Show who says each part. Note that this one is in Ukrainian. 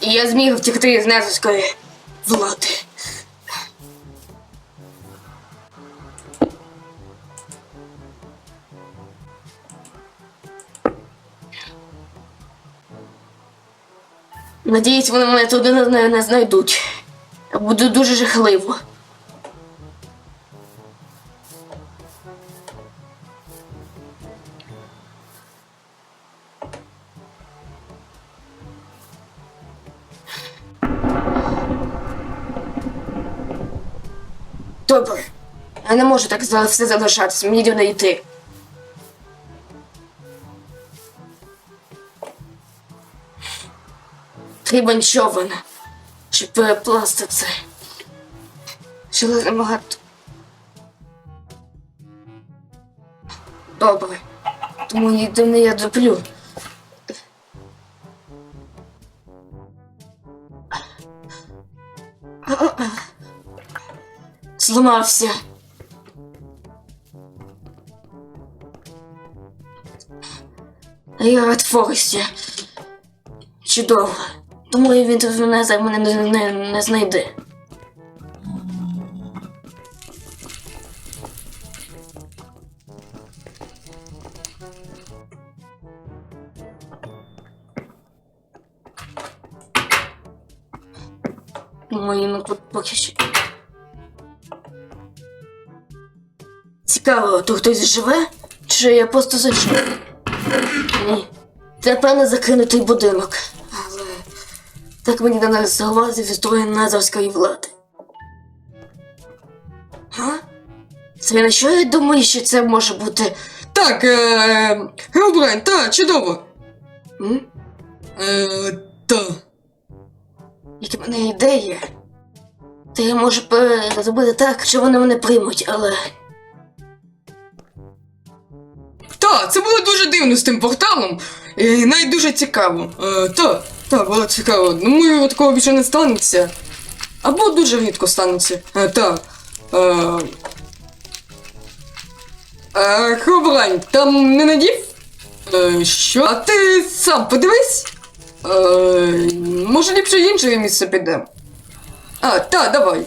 Speaker 1: І я зміг втекти з незерської влади. Надіюсь, вони мене туди не знайдуть. Буде дуже жахливо. Добре. Я не можу так за- все залишатися, мені треба йти. Потрібен човен, щоб перепласти це. Железно багато. Добре. Тому єдине я доплю. Зламався. Я рад Чудово. Думаю, він мене мене не, не, не знайде. Думаю, ну тут поки що. Цікаво, тут хтось живе? Чи я просто зайшов? Ні. Це певно закинутий будинок. Але так мені загрози відстроєння назарської влади. Га? Це на що я думаю, що це може бути.
Speaker 2: Так, е, Гелбрайн, та, чудово.
Speaker 1: М?
Speaker 2: Е, та.
Speaker 1: Як в мене ідея. То я можу зробити так, що вони мене приймуть, але.
Speaker 2: Та, це було дуже дивно з тим порталом. І навіть дуже цікаво. Е, та, та, було цікаво. Думаю, такого більше не станеться. Або дуже рідко станеться. Е, та. Е, е, Хробрань, там не надів? Е, що? А ти сам подивись? Е, може ліпше інше місце підемо? А, та, давай.